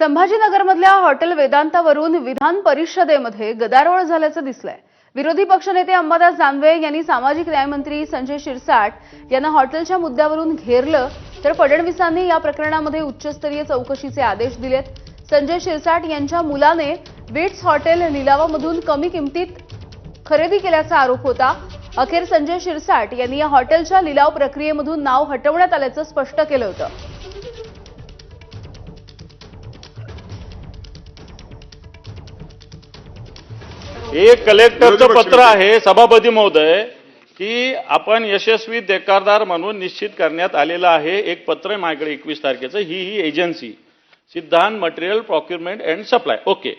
संभाजीनगरमधल्या hotel वेदांतावरून विधान परिषदेमध्ये गदारोळ झाल्याचं दिसलंय. विरोधी पक्षनेते अंबादास दानवे यांनी सामाजिक न्यायमंत्री संजय शिरसाट यांना हॉटेलच्या मुद्द्यावरून घेरलं तर फडणवीसांनी या प्रकरणामध्ये उच्चस्तरीय चौकशीचे आदेश दिलेत. संजय शिरसाट यांच्या मुलाने विट्स हॉटेल लिलावामधून कमी किमतीत खरेदी केल्याचा आरोप होता. अखेर संजय शिरसाट यांनी या हॉटेलच्या लिलाव प्रक्रियेमधून नाव हटवण्यात आल्याचं स्पष्ट केलं होतं. हे कलेक्टरचं पत्र आहे सभापती महोदय की आपण यशस्वी देकारदार म्हणून निश्चित करण्यात आलेलं आहे. एक पत्र आहे माझ्याकडे एकवीस तारखेचं. ही ही agency Siddhant material procurement and supply okay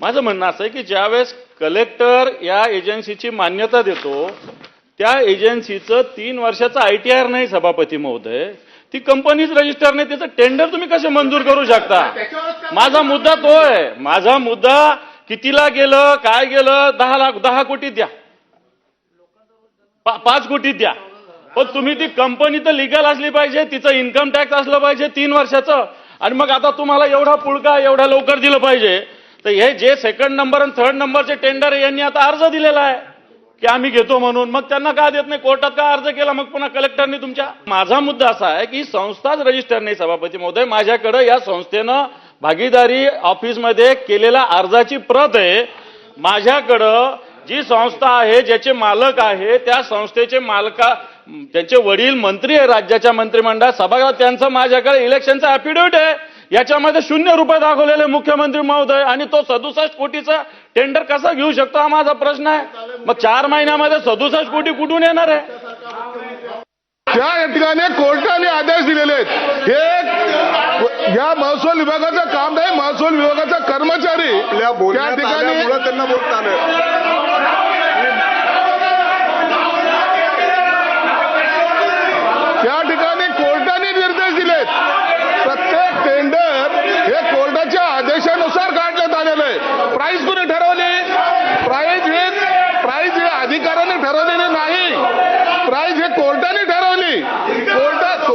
माझं म्हणणं असं आहे की ज्यावेळेस कलेक्टर या एजन्सीची मान्यता देतो त्या एजन्सीचं तीन वर्षाचं आय टी आर नाही सभापती महोदय. ती कंपनीच रजिस्टर नाही त्याचं टेंडर तुम्ही कसे मंजूर करू शकता? माझा मुद्दा तो आहे. माझा मुद्दा कितीला गेलं काय गेलं? दहा लाख दहा कोटी द्या. पा- पाच कोटी द्या. पण तुम्ही ती कंपनी तर लिगल असली पाहिजे तिचं इन्कम टॅक्स असलं पाहिजे तीन वर्षाचं. आणि मग आता तुम्हाला एवढा पुळका एवढ्या लवकर दिलं पाहिजे. तर हे जे सेकंड नंबर आणि थर्ड नंबरचे टेंडर यांनी आता अर्ज दिलेला आहे. की आम्ही घेतो म्हणून. मग त्यांना का देत नाही? कोर्टात का अर्ज केला? मग पुन्हा कलेक्टरनी तुमच्या माझा मुद्दा असा आहे की संस्थाच रजिस्टर नाही सभापती महोदय. माझ्याकडे या संस्थेनं भागीदारी ऑफिसमध्ये केलेल्या अर्जाची प्रत आहे. माझ्याकडं जी संस्था आहे ज्याचे मालक आहे त्या संस्थेचे मालका त्यांचे वडील मंत्री आहे राज्याच्या मंत्रिमंडळात. सभागृहात त्यांचं माझ्याकडे इलेक्शनचं अफिडेव्हिट आहे. याच्यामध्ये शून्य रुपये दाखवलेले मुख्यमंत्री महोदय आणि तो सदुसष्ट कोटीचा टेंडर कसा घेऊ शकतो हा माझा प्रश्न आहे. मग चार महिन्यामध्ये सदुसष्ट कोटी कुठून येणार आहे? त्या ठिकाणी कोर्टाने आदेश दिलेले आहेत. हे या महसूल विभागाचं काम नाही महसूल विभागाचा कर्मचारी त्या ठिकाणी त्यांना बोलता आलं त्या ठिकाणी कोर्टाने निर्देश दिलेत प्रत्येक टेंडर हे कोर्टाच्या आदेशानुसार काढण्यात आलेलं आहे प्राईस कुणी ठरवली प्राईज हे प्राईज हे अधिकाऱ्याने ठरवलेली नाही प्राईज हे कोर्टाने ठरवली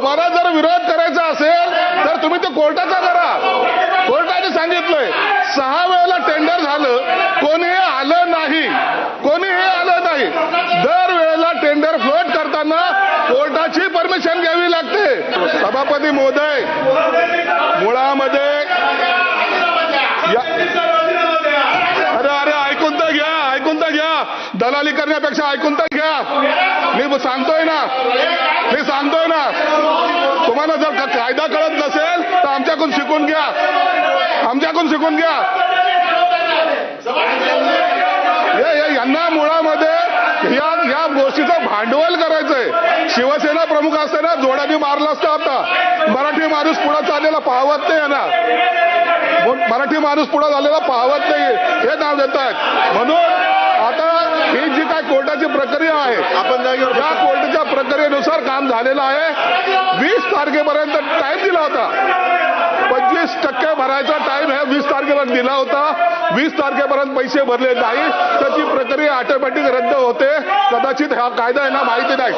कोर्टात जर विरोध करायचा असेल तर तुम्ही ते कोर्टाचा करा कोर्टाने सांगितलंय सहा वेळेला टेंडर झालं कोणी हे आलं नाही. कोणी हे आलं नाही. दर वेळेला टेंडर फ्लोट करताना कोर्टाची परमिशन घ्यावी लागते. सभापती महोदय मुळामध्ये अरे अरे ऐकून तर घ्या ऐकून तर घ्या. दलाली करण्यापेक्षा ऐकून तर घ्या. मी सांगतोय ना. मी सांगतोय ना. तुम्हाला जर कायदा कळत नसेल तर आमच्याकडून शिकून घ्या. आमच्याकडून शिकून घ्या. हे- यांना मुळामध्ये या या गोष्टीचं भांडवल करायचंय. शिवसेना प्रमुख असताना जोडाने मारला असता आता. मराठी माणूस पुढे चाललेला पाहवत नाही यांना मराठी माणूस पुढे झालेला पाहवत नाही. हे नाव देत आहेत म्हणून आता ही जी काय कोर्टाची प्रक्रिया आहे आपण या कोर्टाच्या प्रक्रियेनुसार काम झालेलं आहे. वीस तारखेपर्यंत टाइम दिला होता. पंचवीस टक्के भरायचा टाइम ह्या वीस तारखेला दिला होता. वीस तारखेपर्यंत पैसे भरले नाही. तर ती प्रक्रिया ऑटोमॅटिक रद्द होते. कदाचित हा कायदा यांना माहिती नाही.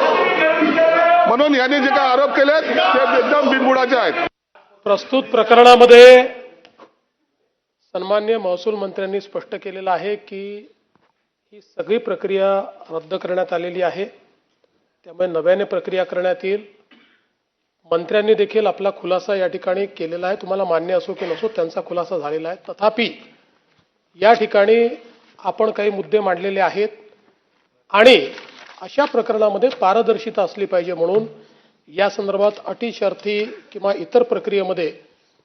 म्हणून यांनी जे काय आरोप केलेत ते एकदम बिनबुडाचे आहेत. प्रस्तुत प्रकरणामध्ये सन्मान्य महसूल मंत्र्यांनी स्पष्ट केलेलं आहे की ही सगळी प्रक्रिया रद्द करण्यात आलेली आहे. त्यामुळे नव्याने प्रक्रिया करण्यात येईल. मंत्र्यांनी देखील आपला खुलासा या ठिकाणी केलेला आहे. तुम्हाला मान्य असो की नसो त्यांचा खुलासा झालेला आहे. तथापि या ठिकाणी आपण काही मुद्दे मांडलेले आहेत आणि अशा प्रकरणामध्ये पारदर्शिता असली पाहिजे म्हणून या संदर्भात अटी शर्थी किंवा इतर प्रक्रियेमध्ये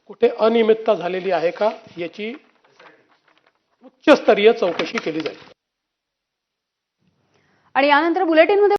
कुठे अनियमितता झालेली आहे का याची उच्चस्तरीय चौकशी केली जाईल. आणि यानंतर बुलेटिनमध्ये